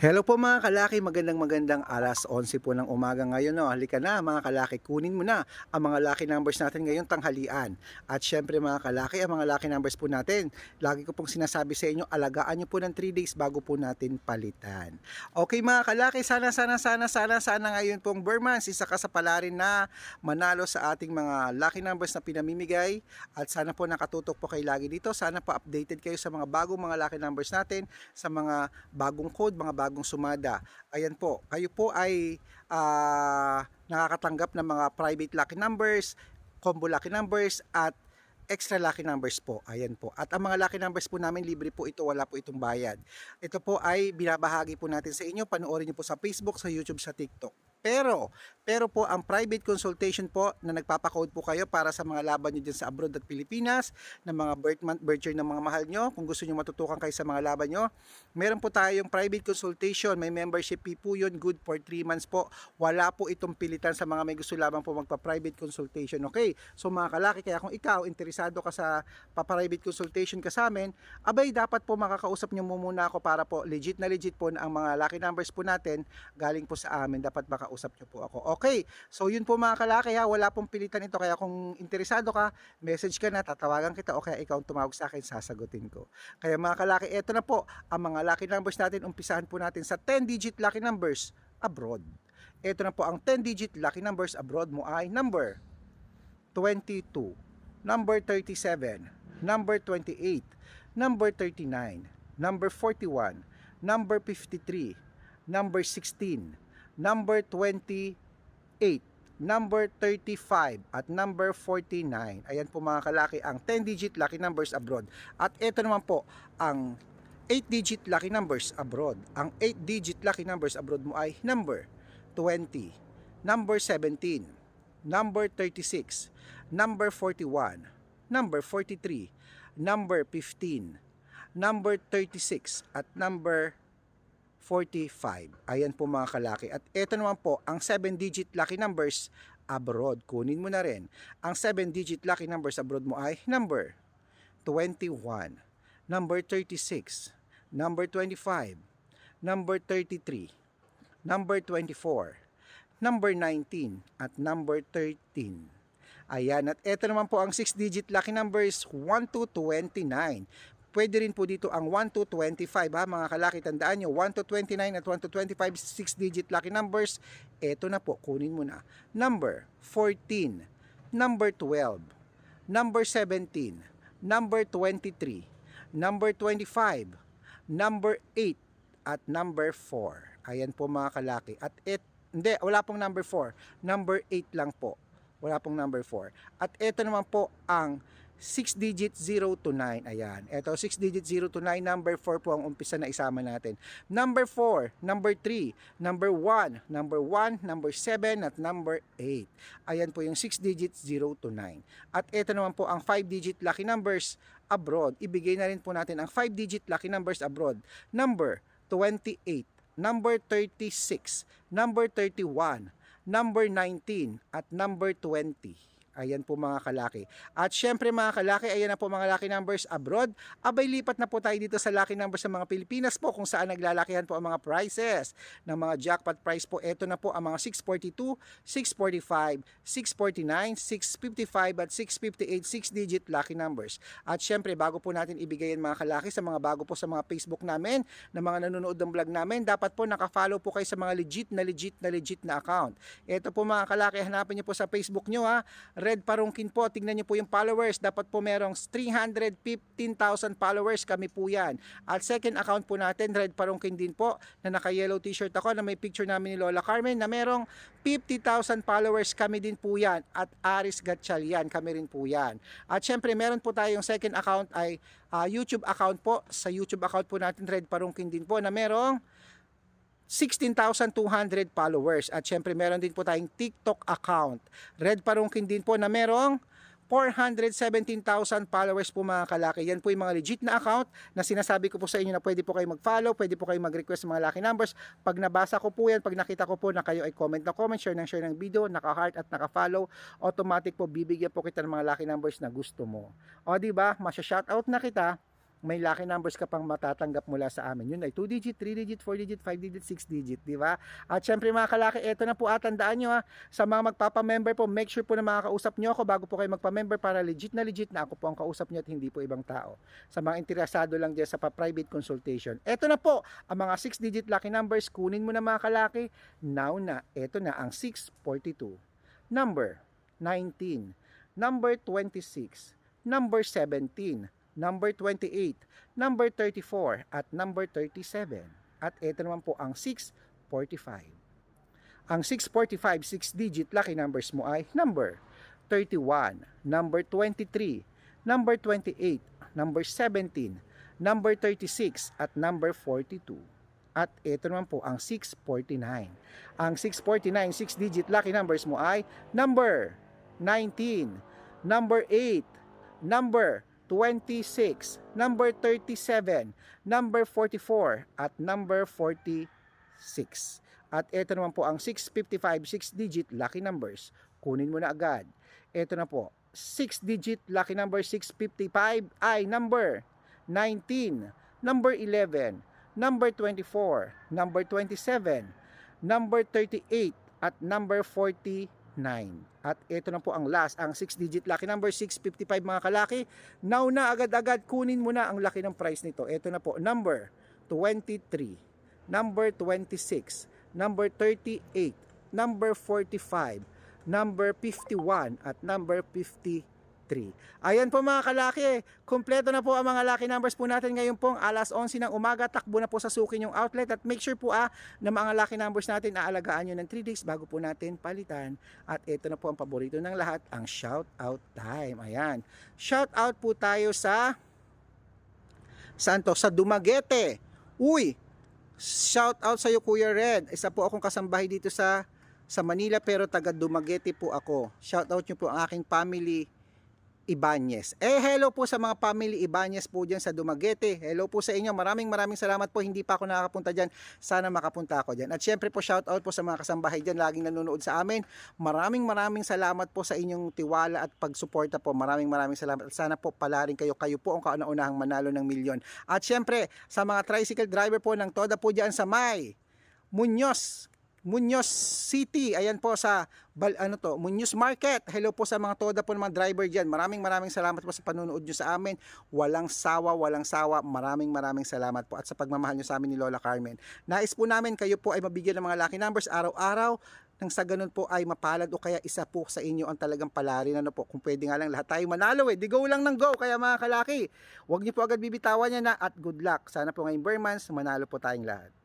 Hello po mga kalaki, magandang magandang alas 11 po ng umaga ngayon. No? Halika na mga kalaki, kunin mo na ang mga lucky numbers natin ngayong tanghalian. At syempre mga kalaki, ang mga lucky numbers po natin, lagi ko pong sinasabi sa inyo, alagaan nyo po ng 3 days bago po natin palitan. Okay mga kalaki, sana sana sana sana sana ngayon pong Burmans, isa ka sa palarin na manalo sa ating mga lucky numbers na pinamimigay. At sana po nakatutok po kayo lagi dito. Sana po updated kayo sa mga bagong mga lucky numbers natin, sa mga bagong code, mga bagong sumada. Ayan po, kayo po ay ah, nakakatanggap ng mga private lucky numbers, combo lucky numbers at extra lucky numbers po. Ayan po. At ang mga lucky numbers po namin, libre po ito, wala po itong bayad. Ito po ay binabahagi po natin sa inyo. Panoorin niyo po sa Facebook, sa YouTube, sa TikTok. Pero, pero po ang private consultation po na nagpapakode po kayo para sa mga laban nyo dyan sa abroad at Pilipinas, ng mga birth month, birth year ng mga mahal nyo, kung gusto nyo matutukan kayo sa mga laban nyo, meron po tayong private consultation, may membership fee po yun, good for 3 months po. Wala po itong pilitan sa mga may gusto lamang po magpa-private consultation, okay? So mga kalaki, kaya kung ikaw, interesado ka sa pa-private consultation ka sa amin, abay dapat po makakausap nyo muna ako para po legit na legit po na ang mga lucky numbers po natin galing po sa amin, dapat makausap nyo po ako. Okay, so yun po mga kalaki ha, wala pong pilitan ito, kaya kung interesado ka, message ka na, tatawagan kita o kaya ikaw ang tumawag sa akin, sasagutin ko. Kaya mga kalaki, eto na po, ang mga lucky numbers natin, umpisahan po natin sa 10-digit lucky numbers abroad. Ito na po ang 10-digit lucky numbers abroad mo ay number 22, number 37, number 28, number 39, number 41, number 53, number 16, number 28, number 35 at number 49. Ayan po mga kalaki ang 10-digit lucky numbers abroad. At ito naman po ang 8-digit lucky numbers abroad. Ang 8-digit lucky numbers abroad mo ay number 20, number 17, number 36, number 41, number 43, number 15, number 36 at number 45. Ayan po mga kalaki. At ito naman po, ang 7-digit lucky numbers abroad. Kunin mo na rin. Ang 7-digit lucky numbers abroad mo ay number 21, number 36, number 25, number 33, number 24, number 19, at number 13. Ayan, at ito naman po ang 6-digit lucky numbers 1 to 29. Pwede rin po dito ang 1 to 25 ha mga kalaki. Tandaan nyo, 1 to 29 at 1 to 25, 6-digit lucky numbers. Ito na po, kunin mo na. Number 14, number 12, number 17, number 23, number 25, number 8, at number 4. Ayan po mga kalaki. At it, hindi, wala pong number 4. Number 8 lang po. Wala pong number 4. At ito naman po ang 6 digit 0 to 9. Ayan. Ito 6 digit 0 to 9. Number 4 po ang umpisa na isama natin. Number 4, number 3, number 1, number 1, number 7 at number 8. Ayan po yung 6 digit 0 to 9. At ito naman po ang 5 digit lucky numbers abroad. Ibigay na rin po natin ang 5 digit lucky numbers abroad. Number 28, number 36, number 31, number 19 at number 20. Ayan po mga kalaki. At syempre mga kalaki, ayan na po mga lucky numbers abroad. Abay lipat na po tayo dito sa lucky numbers ng mga Pilipinas po kung saan naglalakihan po ang mga prices ng mga jackpot price po. Ito na po ang mga 642, 645, 649, 655 at 658 6-digit lucky numbers. At syempre bago po natin ibigay mga kalaki sa mga bago po sa mga Facebook namin, na mga nanonood ng vlog namin, dapat po nakafollow po kayo sa mga legit na legit na legit na account. Ito po mga kalaki, hanapin niyo po sa Facebook nyo ha. Parungkin po, tingnan niyo po yung followers. Dapat po merong 315,000 followers kami po yan. At second account po natin, Red Parungkin din po, na naka-yellow t-shirt ako na may picture namin ni Lola Carmen na merong 50,000 followers kami din po yan. At Aris Gatchalian, kami rin po yan. At syempre, meron po tayong second account ay ah, YouTube account po. Sa YouTube account po natin, Red Parungkin din po, na merong 16,200 followers. At syempre meron din po tayong TikTok account. Red Parungkin din po na merong 417,000 followers po mga kalaki. Yan po yung mga legit na account na sinasabi ko po sa inyo na pwede po kayo mag-follow, pwede po kayo mag-request mga lucky numbers. Pag nabasa ko po yan, pag nakita ko po na kayo ay comment na comment, share ng share ng video, naka-heart at naka-follow, automatic po bibigyan po kita ng mga lucky numbers na gusto mo. O ba? Masya-shoutout na kita may lucky numbers ka pang matatanggap mula sa amin. Yun ay 2 digit, 3 digit, 4 digit, 5 digit, 6 digit, di ba? At syempre mga kalaki, eto na po at tandaan nyo ha, sa mga magpapa-member po, make sure po na makakausap nyo ako bago po kayo magpa-member para legit na legit na ako po ang kausap nyo at hindi po ibang tao. Sa mga interesado lang dyan sa pa-private consultation. Eto na po, ang mga 6 digit lucky numbers, kunin mo na mga kalaki. Now na, eto na ang 642. Number 19. Number 26. Number 17. Number 28. Number 34. At number 37. At ito naman po ang 645. Ang 645, 6 digit lucky numbers mo ay number 31, number 23, number 28, number 17, number 36, at number 42. At ito naman po ang 649. Ang 649, 6 digit lucky numbers mo ay number 19, number 8, number 26, number 37, number 44, at number 46. At ito naman po ang 655, 6 digit lucky numbers. Kunin mo na agad. Ito na po, 6 digit lucky number 655 ay number 19, number 11, number 24, number 27, number 38, at number 49. At ito na po ang last, ang 6 digit lucky number 655 mga kalaki. Now na agad-agad kunin mo na ang laki ng price nito. Ito na po, number 23, number 26, number 38, number 45, number 51 at number 53. Ayan po mga kalaki, kumpleto na po ang mga lucky numbers po natin ngayon pong alas 11 ng umaga, takbo na po sa sukin yung outlet at make sure po ah na mga lucky numbers natin aalagaan nyo ng 3 days bago po natin palitan at ito na po ang paborito ng lahat, ang shout out time. Ayan, shout out po tayo sa Santo sa Dumaguete. Uy, shout out sa iyo Kuya Red. Isa po akong kasambahay dito sa sa Manila pero taga Dumaguete po ako. Shout out niyo po ang aking family Ibanez. Eh hello po sa mga family Ibanez po diyan sa Dumaguete. Hello po sa inyo. Maraming maraming salamat po. Hindi pa ako nakakapunta diyan. Sana makapunta ako diyan. At syempre po shout out po sa mga kasambahay diyan laging nanonood sa amin. Maraming maraming salamat po sa inyong tiwala at pagsuporta po. Maraming maraming salamat. At sana po pala rin kayo. Kayo po ang kauna-unahang manalo ng milyon. At syempre sa mga tricycle driver po ng Toda po diyan sa May Muñoz Muñoz City. Ayan po sa bal, ano to, Muñoz Market. Hello po sa mga toda po ng mga driver diyan. Maraming maraming salamat po sa panonood nyo sa amin. Walang sawa, walang sawa. Maraming maraming salamat po at sa pagmamahal nyo sa amin ni Lola Carmen. Nais po namin kayo po ay mabigyan ng mga lucky numbers araw-araw nang sa ganun po ay mapalad o kaya isa po sa inyo ang talagang palarin ano po kung pwede nga lang lahat tayo manalo eh di lang ng go kaya mga kalaki huwag niyo po agad bibitawan yan na at good luck sana po ngayong Burmans manalo po tayong lahat